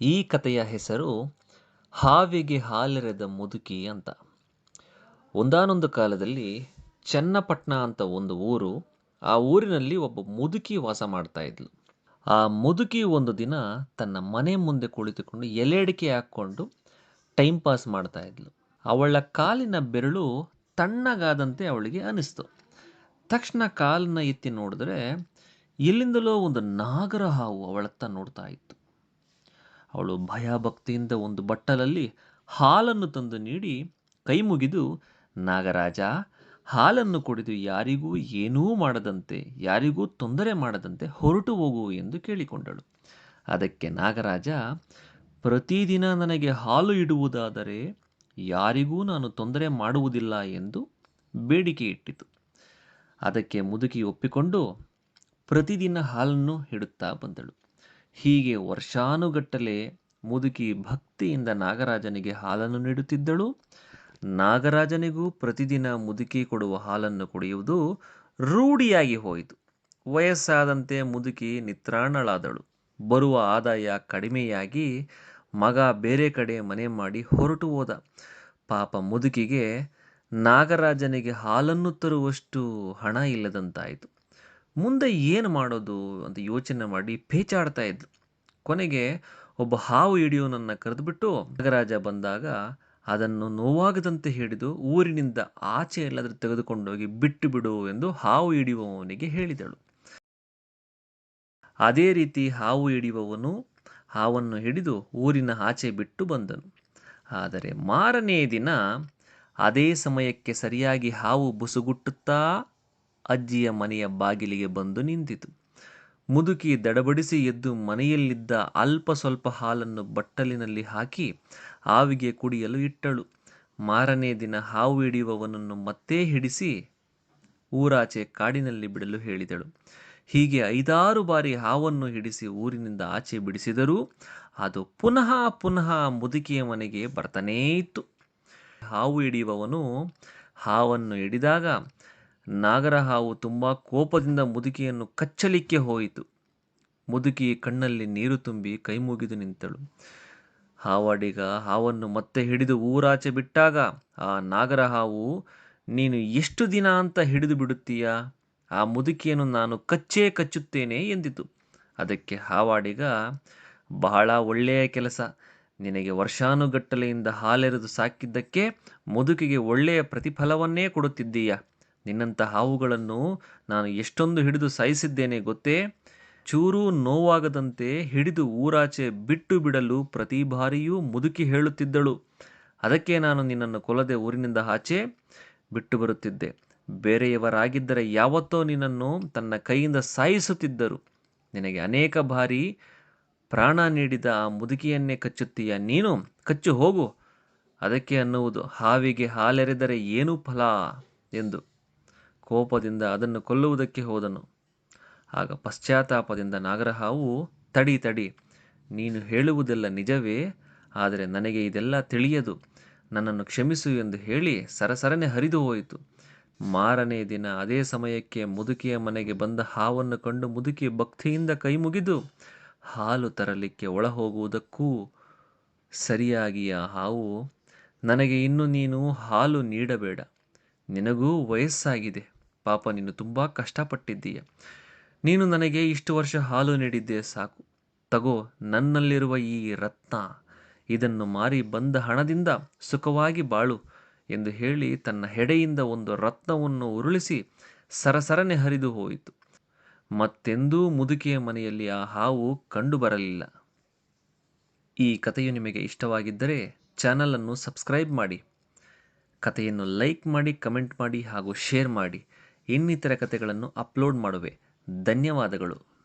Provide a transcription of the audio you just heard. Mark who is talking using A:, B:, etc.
A: ಈ ಕಥೆಯ ಹೆಸರು ಹಾವಿಗೆ ಹಾಲೆರೆದ ಮುದುಕಿ ಅಂತ. ಒಂದಾನೊಂದು ಕಾಲದಲ್ಲಿ ಚನ್ನಪಟ್ಟಣ ಅಂತ ಒಂದು ಊರು, ಆ ಊರಿನಲ್ಲಿ ಒಬ್ಬ ಮುದುಕಿ ವಾಸ ಮಾಡ್ತಾ ಇದ್ಲು. ಆ ಮುದುಕಿ ಒಂದು ದಿನ ತನ್ನ ಮನೆ ಮುಂದೆ ಕುಳಿತುಕೊಂಡು ಎಲೆಡಿಕೆ ಹಾಕ್ಕೊಂಡು ಟೈಮ್ ಪಾಸ್ ಮಾಡ್ತಾ ಇದ್ಲು. ಅವಳ ಕಾಲಿನ ಬೆರಳು ತಣ್ಣಗಾದಂತೆ ಅವಳಿಗೆ ಅನಿಸ್ತು. ತಕ್ಷಣ ಕಾಲನ್ನ ಎತ್ತಿ ನೋಡಿದ್ರೆ ಎಲ್ಲಿಂದಲೋ ಒಂದು ನಾಗರ ಹಾವು ಅವಳತ್ತ ನೋಡ್ತಾ ಇತ್ತು. ಅವಳು ಭಯಭಕ್ತಿಯಿಂದ ಒಂದು ಬಟ್ಟಲಲ್ಲಿ ಹಾಲನ್ನು ತಂದು ನೀಡಿ ಕೈ ಮುಗಿದು ನಾಗರಾಜ, ಹಾಲನ್ನು ಕುಡಿದು ಯಾರಿಗೂ ಏನೂ ಮಾಡದಂತೆ, ಯಾರಿಗೂ ತೊಂದರೆ ಮಾಡದಂತೆ ಹೊರಟು ಹೋಗು ಎಂದು ಕೇಳಿಕೊಂಡಳು. ಅದಕ್ಕೆ ನಾಗರಾಜ, ಪ್ರತಿದಿನ ನನಗೆ ಹಾಲು ಇಡುವುದಾದರೆ ಯಾರಿಗೂ ನಾನು ತೊಂದರೆ ಮಾಡುವುದಿಲ್ಲ ಎಂದು ಬೇಡಿಕೆ ಇಟ್ಟಿತು. ಅದಕ್ಕೆ ಮುದುಕಿ ಒಪ್ಪಿಕೊಂಡು ಪ್ರತಿದಿನ ಹಾಲನ್ನು ಇಡುತ್ತಾ ಬಂದಳು. ಹೀಗೆ ವರ್ಷಾನುಗಟ್ಟಲೆ ಮುದುಕಿ ಭಕ್ತಿಯಿಂದ ನಾಗರಾಜನಿಗೆ ಹಾಲನ್ನು ನೀಡುತ್ತಿದ್ದಳು. ನಾಗರಾಜನಿಗೂ ಪ್ರತಿದಿನ ಮುದುಕಿ ಕೊಡುವ ಹಾಲನ್ನು ಕುಡಿಯುವುದು ರೂಢಿಯಾಗಿ ಹೋಯಿತು. ವಯಸ್ಸಾದಂತೆ ಮುದುಕಿ ನಿತ್ರಾಣಳಾದಳು. ಬರುವ ಆದಾಯ ಕಡಿಮೆಯಾಗಿ ಮಗ ಬೇರೆ ಕಡೆ ಮನೆ ಮಾಡಿ ಹೊರಟು ಹೋದ. ಪಾಪ ಮುದುಕಿಗೆ ನಾಗರಾಜನಿಗೆ ಹಾಲನ್ನು ತರುವಷ್ಟು ಹಣ ಇಲ್ಲದಂತಾಯಿತು. ಮುಂದೆ ಏನು ಮಾಡೋದು ಅಂತ ಯೋಚನೆ ಮಾಡಿ ಪೇಚಾಡ್ತಾ ಇದ್ಲು ಕೊನೆಗೆ ಒಬ್ಬ ಹಾವು ಹಿಡಿಯೋನನ್ನು ಕರೆದುಬಿಟ್ಟು ನಾಗರಾಜ ಬಂದಾಗ ಅದನ್ನು ನೋವಾಗದಂತೆ ಹಿಡಿದು ಊರಿನಿಂದ ಆಚೆ ಎಲ್ಲಾದರೂ ತೆಗೆದುಕೊಂಡೋಗಿ ಬಿಟ್ಟು ಬಿಡು ಎಂದು ಹಾವು ಹಿಡಿಯುವವನಿಗೆ ಹೇಳಿದಳು. ಅದೇ ರೀತಿ ಹಾವು ಹಿಡಿಯುವವನು ಹಾವನ್ನು ಹಿಡಿದು ಊರಿನ ಆಚೆ ಬಿಟ್ಟು ಬಂದನು. ಆದರೆ ಮಾರನೇ ದಿನ ಅದೇ ಸಮಯಕ್ಕೆ ಸರಿಯಾಗಿ ಹಾವು ಬುಸುಗುಟ್ಟುತ್ತಾ ಅಜ್ಜಿಯ ಮನೆಯ ಬಾಗಿಲಿಗೆ ಬಂದು ನಿಂತಿತು. ಮುದುಕಿ ದಡಬಡಿಸಿ ಎದ್ದು ಮನೆಯಲ್ಲಿದ್ದ ಅಲ್ಪ ಸ್ವಲ್ಪ ಹಾಲನ್ನು ಬಟ್ಟಲಿನಲ್ಲಿ ಹಾಕಿ ಹಾವಿಗೆ ಕುಡಿಯಲು ಇಟ್ಟಳು. ಮಾರನೇ ದಿನ ಹಾವು ಹಿಡಿಯುವವನನ್ನು ಮತ್ತೆ ಹಿಡಿಸಿ ಊರಾಚೆ ಕಾಡಿನಲ್ಲಿ ಬಿಡಲು ಹೇಳಿದಳು. ಹೀಗೆ ಐದಾರು ಬಾರಿ ಹಾವನ್ನು ಹಿಡಿಸಿ ಊರಿನಿಂದ ಆಚೆ ಬಿಡಿಸಿದರೂ ಅದು ಪುನಃ ಪುನಃ ಮುದುಕಿಯ ಮನೆಗೆ ಬರ್ತಾನೇ ಇತ್ತು. ಹಾವು ಹಿಡಿಯುವವನು ಹಾವನ್ನು ಹಿಡಿದಾಗ ನಾಗರ ಹಾವು ತುಂಬ ಕೋಪದಿಂದ ಮುದುಕಿಯನ್ನು ಕಚ್ಚಲಿಕ್ಕೆ ಹೋಯಿತು. ಮುದುಕಿ ಕಣ್ಣಲ್ಲಿ ನೀರು ತುಂಬಿ ಕೈಮುಗಿದು ನಿಂತಳು. ಹಾವಾಡಿಗ ಹಾವನ್ನು ಮತ್ತೆ ಹಿಡಿದು ಊರಾಚೆ ಬಿಟ್ಟಾಗ, ಆ ನಾಗರ ಹಾವು ನೀನು ಎಷ್ಟು ದಿನ ಅಂತ ಹಿಡಿದು ಬಿಡುತ್ತೀಯಾ? ಆ ಮುದುಕಿಯನ್ನು ನಾನು ಕಚ್ಚೇ ಕಚ್ಚುತ್ತೇನೆ ಎಂದಿತು. ಅದಕ್ಕೆ ಹಾವಾಡಿಗ, ಬಹಳ ಒಳ್ಳೆಯ ಕೆಲಸ. ನಿನಗೆ ವರ್ಷಾನುಗಟ್ಟಲೆಯಿಂದ ಹಾಲೆರೆದು ಸಾಕಿದ್ದಕ್ಕೆ ಮುದುಕಿಗೆ ಒಳ್ಳೆಯ ಪ್ರತಿಫಲವನ್ನೇ ಕೊಡುತ್ತಿದ್ದೀಯ? ನಿನ್ನಂಥ ಹಾವುಗಳನ್ನು ನಾನು ಎಷ್ಟೊಂದು ಹಿಡಿದು ಸಾಯಿಸಿದ್ದೇನೆ ಗೊತ್ತೇ? ಚೂರೂ ನೋವಾಗದಂತೆ ಹಿಡಿದು ಊರಾಚೆ ಬಿಟ್ಟು ಬಿಡಲು ಪ್ರತಿ ಬಾರಿಯೂ ಮುದುಕಿ ಹೇಳುತ್ತಿದ್ದಳು. ಅದಕ್ಕೆ ನಾನು ನಿನ್ನನ್ನು ಕೊಲ್ಲದೆ ಊರಿನಿಂದ ಆಚೆ ಬಿಟ್ಟು ಬರುತ್ತಿದ್ದೆ. ಬೇರೆಯವರಾಗಿದ್ದರೆ ಯಾವತ್ತೋ ನಿನ್ನನ್ನು ತನ್ನ ಕೈಯಿಂದ ಸಾಯಿಸುತ್ತಿದ್ದರು. ನಿನಗೆ ಅನೇಕ ಬಾರಿ ಪ್ರಾಣ ನೀಡಿದ ಆ ಮುದುಕಿಯನ್ನೇ ಕಚ್ಚುತ್ತೀಯ ನೀನು? ಕಚ್ಚು ಹೋಗು. ಅದಕ್ಕೆ ಅನ್ನುವುದು ಹಾವಿಗೆ ಹಾಲೆರೆದರೆ ಏನು ಫಲ? ಎಂದು ಕೋಪದಿಂದ ಅದನ್ನು ಕೊಲ್ಲುವುದಕ್ಕೆ ಹೋದನು. ಆಗ ಪಶ್ಚಾತ್ತಾಪದಿಂದ ನಾಗರಹಾವು, ತಡಿ ತಡಿ, ನೀನು ಹೇಳುವುದೆಲ್ಲ ನಿಜವೇ? ಆದರೆ ನನಗೆ ಇದೆಲ್ಲ ತಿಳಿಯದು. ನನ್ನನ್ನು ಕ್ಷಮಿಸು ಎಂದು ಹೇಳಿ ಸರಸರನೆ ಹರಿದು ಹೋಯಿತು. ಮಾರನೇ ದಿನ ಅದೇ ಸಮಯಕ್ಕೆ ಮುದುಕಿಯ ಮನೆಗೆ ಬಂದ ಹಾವನ್ನು ಕಂಡು ಮುದುಕಿ ಭಕ್ತಿಯಿಂದ ಕೈ ಮುಗಿದು, ಹಾಲು ತರಲಿಕ್ಕೆ ಒಳ ಹೋಗುವುದಕ್ಕೂ ಸರಿಯಾಗಿ ಆ ಹಾವು, ನನಗೆ ಇನ್ನು ನೀನು ಹಾಲು ನೀಡಬೇಡ. ನಿನಗೂ ವಯಸ್ಸಾಗಿದೆ. ಪಾಪ, ನೀನು ತುಂಬ ಕಷ್ಟಪಟ್ಟಿದ್ದೀಯ. ನೀನು ನನಗೆ ಇಷ್ಟು ವರ್ಷ ಹಾಲು ನೀಡಿದ್ದೆ ಸಾಕು. ತಗೋ, ನನ್ನಲ್ಲಿರುವ ಈ ರತ್ನ, ಇದನ್ನು ಮಾರಿ ಬಂದ ಹಣದಿಂದ ಸುಖವಾಗಿ ಬಾಳು ಎಂದು ಹೇಳಿ ತನ್ನ ಹೆಡೆಯಿಂದ ಒಂದು ರತ್ನವನ್ನು ಉರುಳಿಸಿ ಸರಸರನೆ ಹರಿದು ಹೋಯಿತು. ಮತ್ತೆಂದೂ ಮುದುಕಿಯ ಮನೆಯಲ್ಲಿ ಆ ಹಾವು ಕಂಡುಬರಲಿಲ್ಲ ಈ ಕಥೆಯು ನಿಮಗೆ ಇಷ್ಟವಾಗಿದ್ದರೆ ಚಾನಲನ್ನು ಸಬ್ಸ್ಕ್ರೈಬ್ ಮಾಡಿ. ಕಥೆಯನ್ನು ಲೈಕ್ ಮಾಡಿ, ಕಮೆಂಟ್ ಮಾಡಿ ಹಾಗೂ ಶೇರ್ ಮಾಡಿ. ಇನ್ನಿತರ ಕಥೆಗಳನ್ನು ಅಪ್ಲೋಡ್ ಮಾಡುವೆ. ಧನ್ಯವಾದಗಳು.